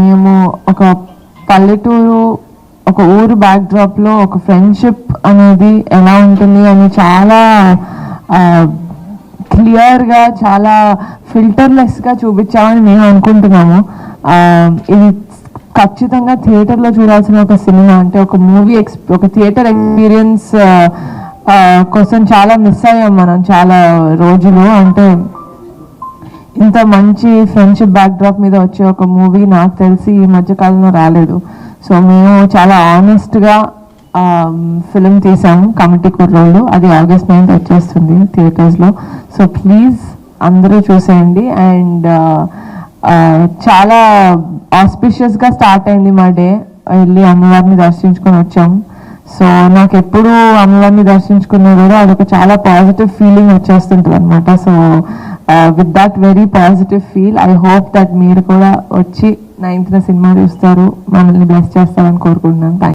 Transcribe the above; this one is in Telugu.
మేము ఒక పల్లెటూరు ఒక ఊరు బ్యాక్డ్రాప్లో ఒక ఫ్రెండ్షిప్ అనేది ఎలా ఉంటుంది అని చాలా క్లియర్గా చాలా ఫిల్టర్లెస్గా చూపించామని మేము అనుకుంటున్నాము. ఇది ఖచ్చితంగా థియేటర్లో చూడాల్సిన ఒక సినిమా అంటే ఒక మూవీ ఎక్స్ ఒక థియేటర్ ఎక్స్పీరియన్స్ కోసం చాలా మిస్ అయ్యాం మనం చాలా రోజులు. అంటే ఇంత మంచి ఫ్రెండ్షిప్ బ్యాక్డ్రాప్ మీద వచ్చే ఒక మూవీ నాకు తెలిసి ఈ మధ్యకాలంలో రాలేదు. సో మేము చాలా ఆనెస్ట్గా ఫిలిం తీసాము కమిటీ కుర్రోళ్ళు. అది ఆగస్ట్ నైన్త్ వచ్చేస్తుంది థియేటర్స్లో సో ప్లీజ్ అందరూ చూసేయండి. అండ్ uh, uh, చాలా ఆస్పిషియస్గా స్టార్ట్ అయింది మా డే వెళ్ళి అమ్మవారిని దర్శించుకొని వచ్చాము సో నాకు ఎప్పుడు అమ్మవారిని దర్శించుకున్నా కూడా అదొక చాలా పాజిటివ్ ఫీలింగ్ వచ్చేస్తుంటుంది అనమాట so with that very positive feel I hope that మీరు కూడా వచ్చి నైన్త్ సినిమా చూస్తారు. మనల్ని బ్లెస్ చేస్తారని కోరుకుంటున్నాను. థ్యాంక్